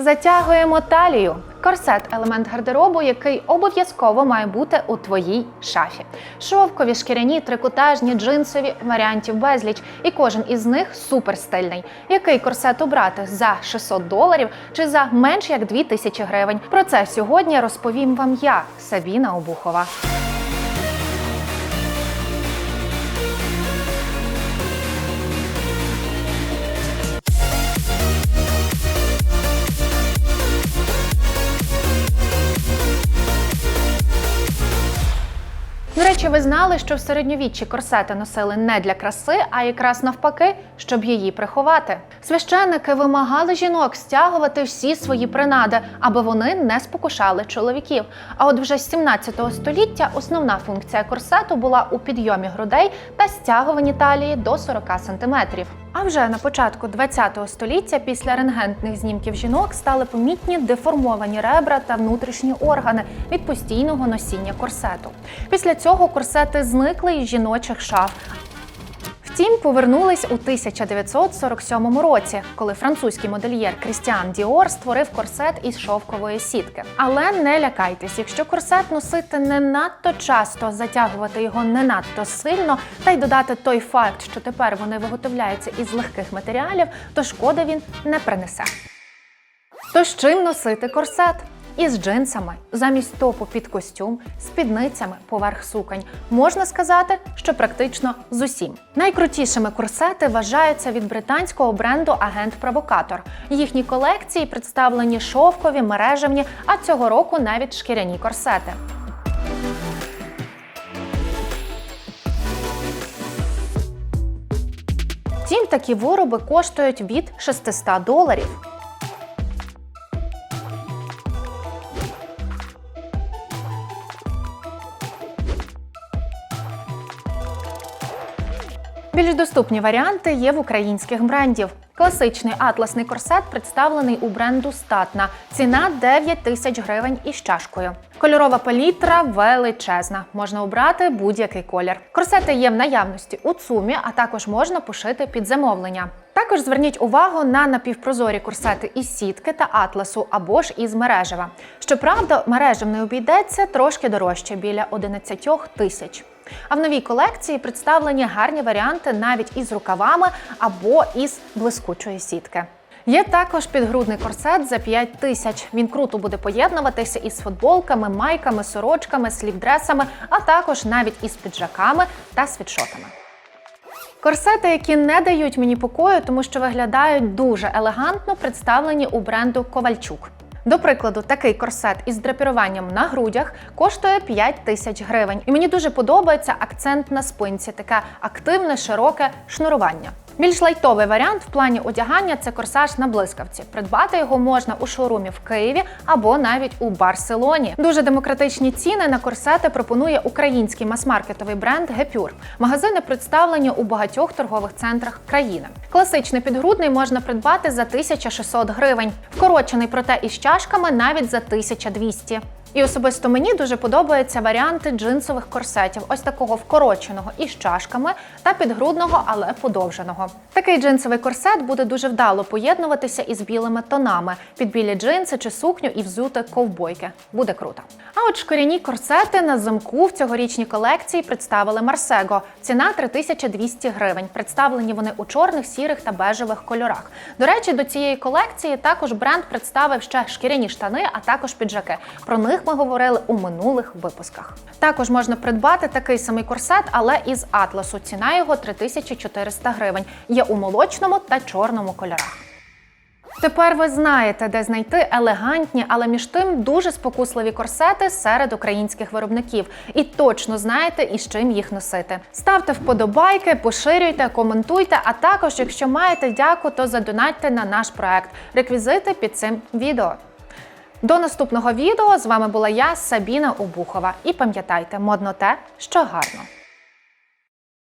Затягуємо талію. Корсет елемент гардеробу, який обов'язково має бути у твоїй шафі. Шовкові, шкіряні, трикотажні, джинсові варіантів безліч, і кожен із них супер стильний. Який корсет обрати за 600 доларів чи за менш як 2000 гривень? Про це сьогодні розповім вам я, Сабіна Обухова. До речі, ви знали, що в середньовіччі корсети носили не для краси, а якраз навпаки, щоб її приховати. Священники вимагали жінок стягувати всі свої принади, аби вони не спокушали чоловіків. А от вже з 17 століття основна функція корсету була у підйомі грудей та стягуванні талії до 40 сантиметрів. А вже на початку 20 століття після рентгентних знімків жінок стали помітні деформовані ребра та внутрішні органи від постійного носіння корсету. Після цього корсети зникли із жіночих шаф. Втім, повернулись у 1947 році, коли французький модельєр Крістіан Діор створив корсет із шовкової сітки. Але не лякайтесь, якщо корсет носити не надто часто, затягувати його не надто сильно, та й додати той факт, що тепер вони виготовляються із легких матеріалів, то шкоди він не принесе. То з чим носити корсет? Із джинсами, замість топу під костюм, спідницями поверх суконь. Можна сказати, що практично з усім. Найкрутішими корсети вважаються від британського бренду Агент Провокатор. Їхні колекції представлені шовкові, мережевні, а цього року навіть шкіряні корсети. Втім, такі вироби коштують від 600 доларів. Більш доступні варіанти є в українських брендів. Класичний атласний корсет представлений у бренду Статна. Ціна 9 тисяч гривень із чашкою. Кольорова палітра величезна. Можна обрати будь-який колір. Корсети є в наявності у ЦУМі, а також можна пошити під замовлення. Також зверніть увагу на напівпрозорі корсети із сітки та атласу або ж із мережева. Щоправда, мережевний обійдеться трошки дорожче біля 11 тисяч. А в новій колекції представлені гарні варіанти навіть із рукавами або із блискучої сітки. Є також підгрудний корсет за 5 тисяч. Він круто буде поєднуватися із футболками, майками, сорочками, слівдресами, а також навіть із піджаками та світшотами. Корсети, які не дають мені покою, тому що виглядають дуже елегантно, представлені у бренду Ковальчук. До прикладу, такий корсет із драпіруванням на грудях коштує 5 тисяч гривень. І мені дуже подобається акцент на спинці, таке активне, широке шнурування. Більш лайтовий варіант в плані одягання це корсаж на блискавці. Придбати його можна у шоурумі в Києві або навіть у Барселоні. Дуже демократичні ціни на корсети пропонує український мас-маркетовий бренд Гепюр. Магазини представлені у багатьох торгових центрах країни. Класичний підгрудний можна придбати за 1600 гривень, вкорочений проте із чашками навіть за 1200. І особисто мені дуже подобаються варіанти джинсових корсетів, ось такого вкороченого із чашками та підгрудного, але подовженого. Такий джинсовий корсет буде дуже вдало поєднуватися із білими тонами під білі джинси чи сукню і взути ковбойки. Буде круто. А от шкіряні корсети на замку в цьогорічній колекції представили Марсего. Ціна 3200 гривень. Представлені вони у чорних, сірих та бежевих кольорах. До речі, до цієї колекції також бренд представив ще шкіряні штани, а також піджаки. Про них ми говорили у минулих випусках. Також можна придбати такий самий корсет, але із атласу. Ціна його 3400 гривень. Є у молочному та чорному кольорах. Тепер ви знаєте, де знайти елегантні, але між тим дуже спокусливі корсети серед українських виробників, і точно знаєте, із чим їх носити. Ставте вподобайки, поширюйте, коментуйте. А також, якщо маєте дяку, то задонатьте на наш проект. Реквізити під цим відео. До наступного відео з вами була я, Сабіна Обухова. І пам'ятайте, модно те, що гарно.